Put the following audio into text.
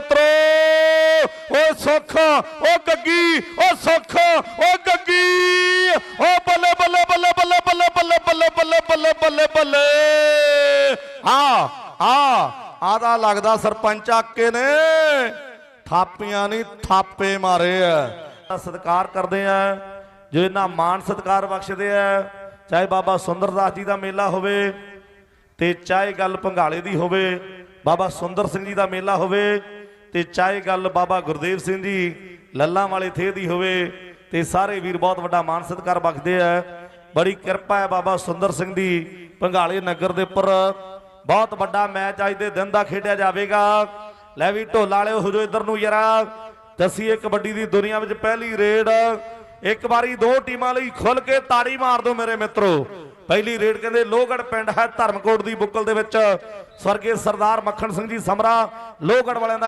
ਮਿੱਤਰੋ ਓਏ ਸੁੱਖ ਓ ਗੱਗੀ ਓ ਸੁੱਖ ਓ ਗੱਗੀ ਓ ਬੱਲੇ ਬੱਲੇ ਬੱਲੇ ਬੱਲੇ ਬੱਲੇ ਬੱਲੇ ਬੱਲੇ ਬੱਲੇ ਬੱਲੇ ਬੱਲੇ ਬੱਲੇ ਹਾਂ ਹਾਂ ਆਦਾ ਲੱਗਦਾ ਸਰਪੰਚ ਆਕੇ ਨੇ ਥਾਪੀਆਂ ਨਹੀਂ ਥਾਪੇ ਮਾਰੇ ਆ ਸਤਿਕਾਰ ਕਰਦੇ ਆ ਜੋ ਇਹਨਾਂ ਮਾਣ ਸਤਿਕਾਰ ਬਖਸ਼ਦੇ ਆ ਚਾਹੇ ਬਾਬਾ ਸੁੰਦਰਦਾਸ ਜੀ ਦਾ ਮੇਲਾ ਹੋਵੇ ਤੇ ਚਾਹੇ ਗੱਲ ਭੰਗਾਲੇ ਦੀ ਹੋਵੇ ਬਾਬਾ ਸੁੰਦਰ ਸਿੰਘ ਜੀ ਦਾ ਮੇਲਾ ਹੋਵੇ ਤੇ ਚਾਹੇ ਗੱਲ ਬਾਬਾ ਗੁਰਦੇਵ ਸਿੰਘ ਜੀ ਲੱਲਾ ਵਾਲੇ ਥੇ ਦੀ ਹੋਵੇ, ਤੇ ਸਾਰੇ ਵੀਰ ਬਹੁਤ ਵੱਡਾ ਮਾਣ ਸਤਿਕਾਰ ਬਖਸ਼ਦੇ ਆ। ਬੜੀ ਕਿਰਪਾ ਹੈ ਬਾਬਾ ਸੁੰਦਰ ਸਿੰਘ ਦੀ ਭੰਗਾਲੇ ਨਗਰ ਦੇ ਉੱਪਰ। ਬਹੁਤ ਵੱਡਾ ਮੈਚ ਅੱਜ ਦੇ ਦਿਨ ਦਾ ਖੇਡਿਆ ਜਾਵੇਗਾ। ਲੈ ਵੀ ਢੋਲਾ ਵਾਲਿਓ, ਹੋ ਜੋ ਇਧਰ ਨੂੰ ਯਾਰਾ। ਦਸੀਏ ਕਬੱਡੀ ਦੀ ਦੁਨੀਆ ਵਿੱਚ ਪਹਿਲੀ ਰੇਡ। ਇੱਕ ਵਾਰੀ ਦੋ ਟੀਮਾਂ ਲਈ ਖੁੱਲ ਕੇ ਤਾੜੀ ਮਾਰ ਦਿਓ ਮੇਰੇ ਮਿੱਤਰੋ। ਪਹਿਲੀ ਰੇਡ ਕਹਿੰਦੇ ਲੋਹਗੜ ਪਿੰਡ ਹੈ ਧਰਮਕੋਟ ਦੀ ਬੁੱਕਲ ਦੇ ਵਿੱਚ। ਸਵਰਗੀ ਸਰਦਾਰ ਮੱਖਣ ਸਿੰਘ ਜੀ ਸਮਰਾ ਲੋਹਗੜ ਵਾਲਿਆਂ ਦਾ